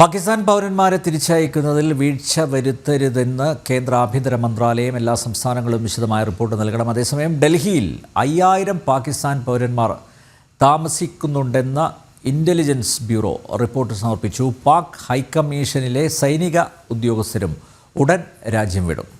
പാകിസ്ഥാൻ പൗരന്മാരെ തിരിച്ചയക്കുന്നതിൽ വീഴ്ച വരുത്തരുതെന്ന് കേന്ദ്ര ആഭ്യന്തര മന്ത്രാലയം എല്ലാ സംസ്ഥാനങ്ങളും വിശദമായ റിപ്പോർട്ട് നൽകണം. അതേസമയം ഡൽഹിയിൽ അയ്യായിരം പാകിസ്ഥാൻ പൗരന്മാർ താമസിക്കുന്നുണ്ടെന്ന ഇന്റലിജൻസ് ബ്യൂറോ റിപ്പോർട്ട് സമർപ്പിച്ചു. പാക് ഹൈക്കമ്മീഷനിലെ സൈനിക ഉദ്യോഗസ്ഥരും ഉടൻ രാജ്യം വിടും.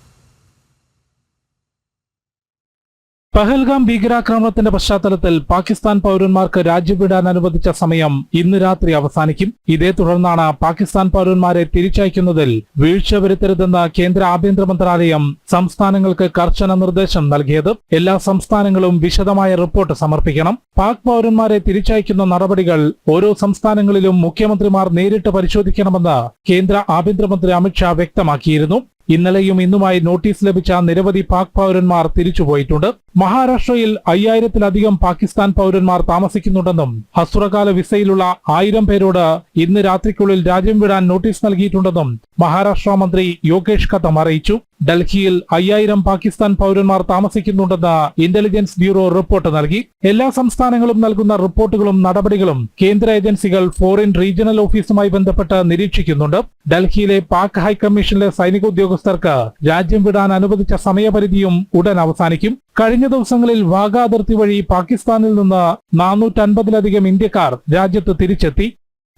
പഹൽഗാം ഭീകരാക്രമണത്തിന്റെ പശ്ചാത്തലത്തിൽ പാകിസ്ഥാൻ പൗരന്മാർക്ക് രാജ്യം വിടാൻ അനുവദിച്ച സമയം ഇന്ന് രാത്രി അവസാനിക്കും. ഇതേ തുടർന്നാണ് പാകിസ്ഥാൻ പൗരന്മാരെ തിരിച്ചയക്കുന്നതിൽ വീഴ്ച വരുത്തരുതെന്ന് കേന്ദ്ര ആഭ്യന്തര മന്ത്രാലയം സംസ്ഥാനങ്ങൾക്ക് കർശന നിർദ്ദേശം നൽകിയത്. എല്ലാ സംസ്ഥാനങ്ങളും വിശദമായ റിപ്പോർട്ട് സമർപ്പിക്കണം. പാക് പൗരന്മാരെ തിരിച്ചയക്കുന്ന നടപടികൾ ഓരോ സംസ്ഥാനങ്ങളിലും മുഖ്യമന്ത്രിമാർ നേരിട്ട് പരിശോധിക്കണമെന്ന് കേന്ദ്ര ആഭ്യന്തരമന്ത്രി അമിത്ഷാ വ്യക്തമാക്കിയിരുന്നു. ഇന്നലെയും ഇന്നുമായി നോട്ടീസ് ലഭിച്ച നിരവധി പാക് പൗരന്മാർ തിരിച്ചുപോയിട്ടുണ്ട്. മഹാരാഷ്ട്രയിൽ അയ്യായിരത്തിലധികം പാകിസ്ഥാൻ പൗരന്മാർ താമസിക്കുന്നുണ്ടെന്നും ഹസ്രകാല വിസയിലുള്ള ആയിരം പേരോട് ഇന്ന് രാത്രിക്കുള്ളിൽ രാജ്യം വിടാൻ നോട്ടീസ് നൽകിയിട്ടുണ്ടെന്നും മഹാരാഷ്ട്ര മന്ത്രി യോഗേഷ് കത്തം അറിയിച്ചു. ഡൽഹിയിൽ അയ്യായിരം പാകിസ്ഥാൻ പൗരന്മാർ താമസിക്കുന്നുണ്ടെന്ന ഇന്റലിജൻസ് ബ്യൂറോ റിപ്പോർട്ട് നൽകി. എല്ലാ സംസ്ഥാനങ്ങളും നൽകുന്ന റിപ്പോർട്ടുകളും നടപടികളും കേന്ദ്ര ഏജൻസികൾ ഫോറിൻ റീജിയണൽ ഓഫീസുമായി ബന്ധപ്പെട്ട് നിരീക്ഷിക്കുന്നുണ്ട്. ഡൽഹിയിലെ പാക് ഹൈക്കമ്മീഷനിലെ സൈനിക ഉദ്യോഗസ്ഥർക്ക് രാജ്യം വിടാൻ അനുവദിച്ച സമയപരിധിയും ഉടൻ അവസാനിക്കും. കഴിഞ്ഞ ദിവസങ്ങളിൽ വാഗാ അതിർത്തി വഴി പാകിസ്ഥാനിൽ നിന്ന് നാനൂറ്റൻപതിലധികം ഇന്ത്യക്കാർ രാജ്യത്ത് തിരിച്ചെത്തി.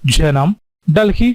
ജനം ഡൽഹി